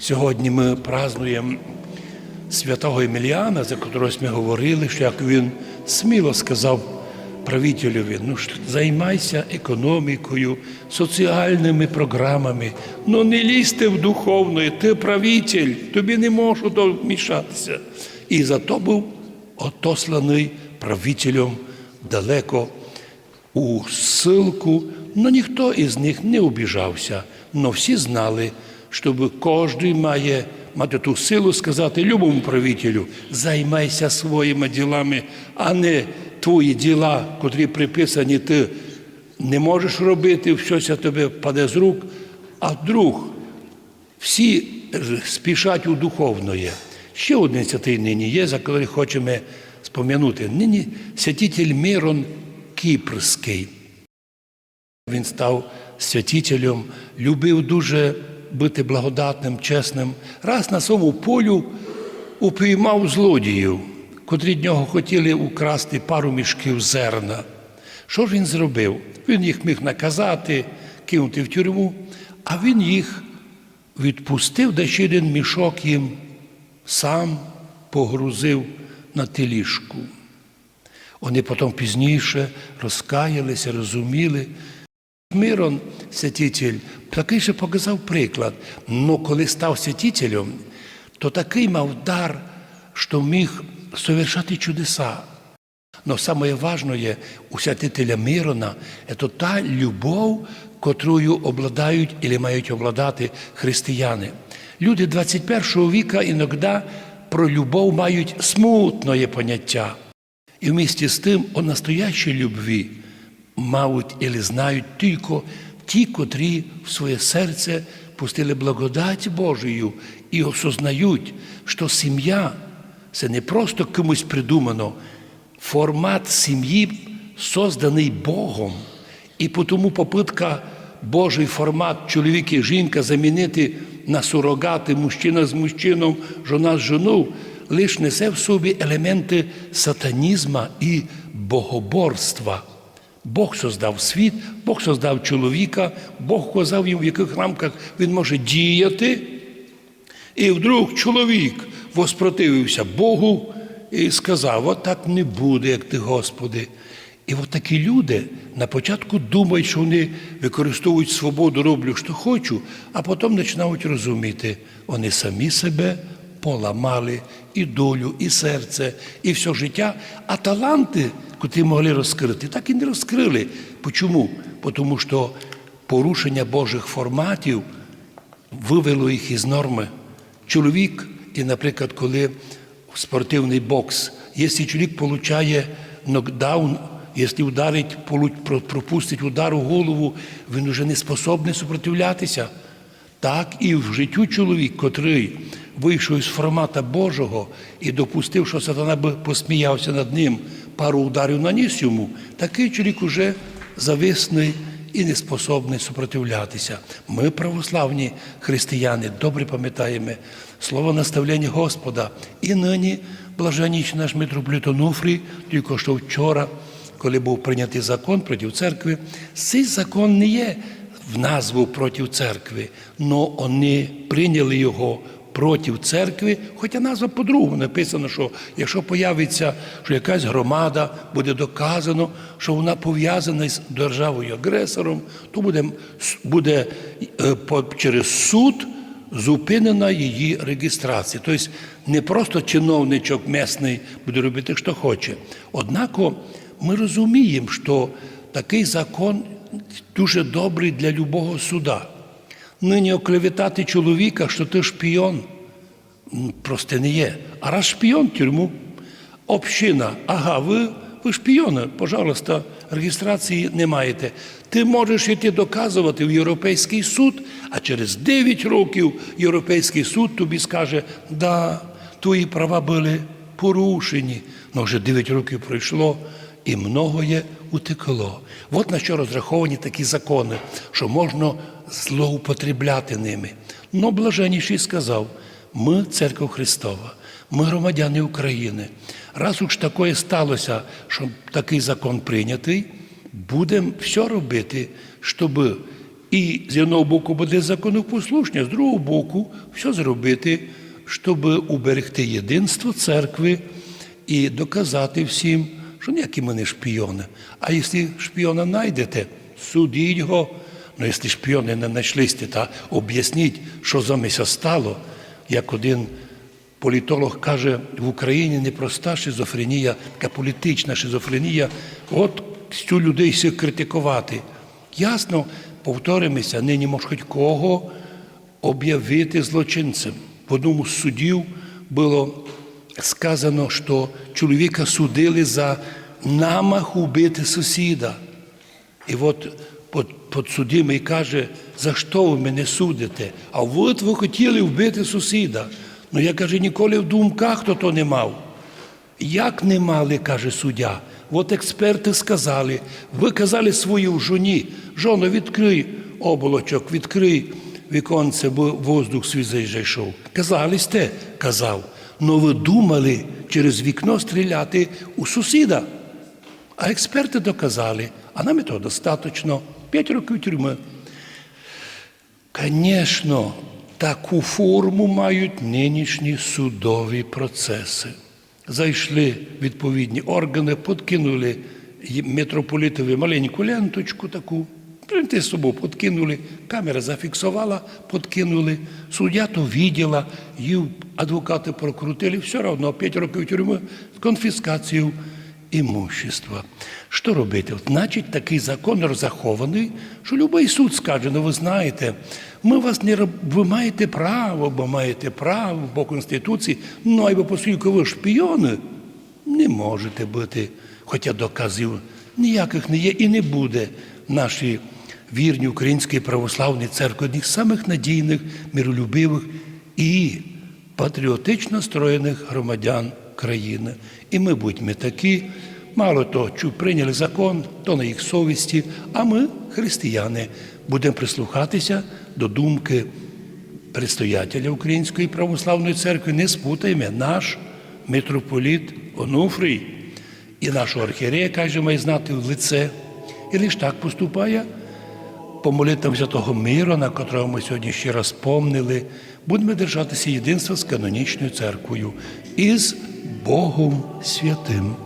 Сьогодні ми празднуємо святого Еміліана, за котрого ми говорили, що як він сміло сказав правителеві, ну займайся економікою, соціальними програмами, ну не лізьте в духовне, ти правитель, тобі не можу то вмішатися. І зато був отосланий правителем далеко у ссылку, но ніхто із них не обіжався, но всі знали, щоб кожен має мати ту силу сказати любому правителю, займайся своїми ділами, а не твої діла, котрі приписані, ти не можеш робити, щось тобі паде з рук, а друг всі спішать у духовне. Ще один святий нині є, за який хочемо спом'янути. Нині святитель Мирон Кіпрський. Він став святителем, любив дуже бути благодатним, чесним. Раз на своєму полю упіймав злодіїв, котрі від нього хотіли украсти пару мішків зерна. Що ж він зробив? Він їх міг наказати, кинути в тюрму, а він їх відпустив, де ще один мішок їм сам погрузив на теліжку. Вони потім пізніше розкаялися, розуміли. Мирон, святитель, такий же показав приклад. Но коли став святителем, то такий мав дар, що міг совершати чудеса. Но самое важное у святителя Мирона – это та любов, котрою обладають і мають обладати християни. Люди 21 віка іноді про любов мають смутне поняття. І вместе з тим о настоящій любві мають і знають тільки ті, котрі в своє серце пустили благодать Божою і осознають, що сім'я це не просто комусь придумано, формат сім'ї созданий Богом. І тому попитка Божий формат чоловік і жінка замінити на сурогати мужчина з мужчином, жона з жоною, лише несе в собі елементи сатанізма і богоборства. Бог создав світ, Бог создав чоловіка, Бог казав їм, в яких рамках він може діяти. І вдруг чоловік воспротивився Богу і сказав: от так не буде, як ти, Господи. І от такі люди на початку думають, що вони використовують свободу, роблю, що хочу, а потім починають розуміти, вони самі себе поламали і долю, і серце, і все життя. А таланти, котрі могли розкрити, так і не розкрили. Чому? Тому що порушення Божих форматів вивело їх із норми. Чоловік, і, наприклад, коли спортивний бокс, якщо чоловік отримує нокдаун, якщо ударить, пропустить удар у голову, він вже не способний супротивлятися. Так і в життю чоловік, котрий вийшов із формата Божого і допустив, що сатана би посміявся над ним, пару ударів наніс йому, такий чоловік уже зависний і не способний супротивлятися. Ми, православні християни, добре пам'ятаємо слово наставлення Господа. І нині блаженніч наш митрополит Онуфрій, тільки що вчора, коли був прийнятий закон проти церкви, цей закон не є в назву проти церкви, але вони прийняли його проти церкви, хоча назва по-другому написано, що якщо появиться, що якась громада, буде доказано, що вона пов'язана з державою агресором, то буде, буде е, через суд зупинена її реєстрація. Тобто не просто чиновничок місний буде робити, що хоче. Однако ми розуміємо, що такий закон дуже добрий для любого суда. Нині оклеветати чоловіка, що ти шпіон, просто не є. А раз шпіон тюрму, община, ага, ви, ви шпіони, пожалуйста, реєстрації не маєте. Ти можеш йти доказувати в Європейський суд, а через 9 років Європейський суд тобі скаже, да, твої права були порушені. Ну вже 9 років пройшло, і многоє утекло. От на що розраховані такі закони, що можна злоупотребляти ними. Но блаженніший сказав: ми церква Христова, ми громадяни України. Раз уж таке сталося, що такий закон прийнятий, будемо все робити, щоб І з одного боку буде законопослушня, з другого боку, все зробити, щоб уберегти єдинство церкви і доказати всім, що ніякі ми не шпіони. А якщо шпіона знайдете, судіть його. Ну, якщо шпіони не знайшлися, та об'ясніть, що за мися стало, як один політолог каже, в Україні непроста шизофренія, така політична шизофренія. От цю людей всіх критикувати. Ясно, повторимося, нині може хоч кого об'явити злочинцем. В одному з судів було сказано, що чоловіка судили за намах убити сусіда. І от под- подсудимий каже, за що ви мене судите? А от ви хотіли вбити сусіда. Ну я каже, ніколи в думках то то не мав. Як не мали, каже суддя. От експерти сказали, ви казали своїй жоні, жоно, відкрий оболочок, відкрий віконце, бо воздух свіжий зайшов. Казали сте, казав. Но ви думали через вікно стріляти у сусіда. А експерти доказали, а нам і того достатньо. П'ять років тюрми. Звісно, таку форму мають нинішні судові процеси. Зайшли відповідні органи, подкинули митрополітові маленьку ленточку таку, принти з собою подкинули, камера зафіксувала, подкинули, суддя то відділа, її адвокати прокрутили, все одно 5 років тюрми з конфіскацією імущества. Що робити? От, значить, такий закон розрахований, що будь-який суд скаже, ну ви знаєте, ми вас не ви маєте право, бо маєте право по Конституції, ну або оскільки ви шпіони, не можете бути, хоча доказів ніяких не є і не буде наші вірні Української православної церкви, одних з самих надійних, миролюбивих і патріотично строєних громадян країни. І ми будьмо такі, мало того, чу прийняли закон, то на їх совісті, а ми, християни, будемо прислухатися до думки предстоятеля Української православної церкви, не спутаємо наш митрополіт Онуфрій і нашого архієрея, каже, має знати в лице. І лише так поступає по молитвам Святого Миру, на котрого ми сьогодні ще раз помнили, будемо держатися єдинства з канонічною церквою і з Богом Святим.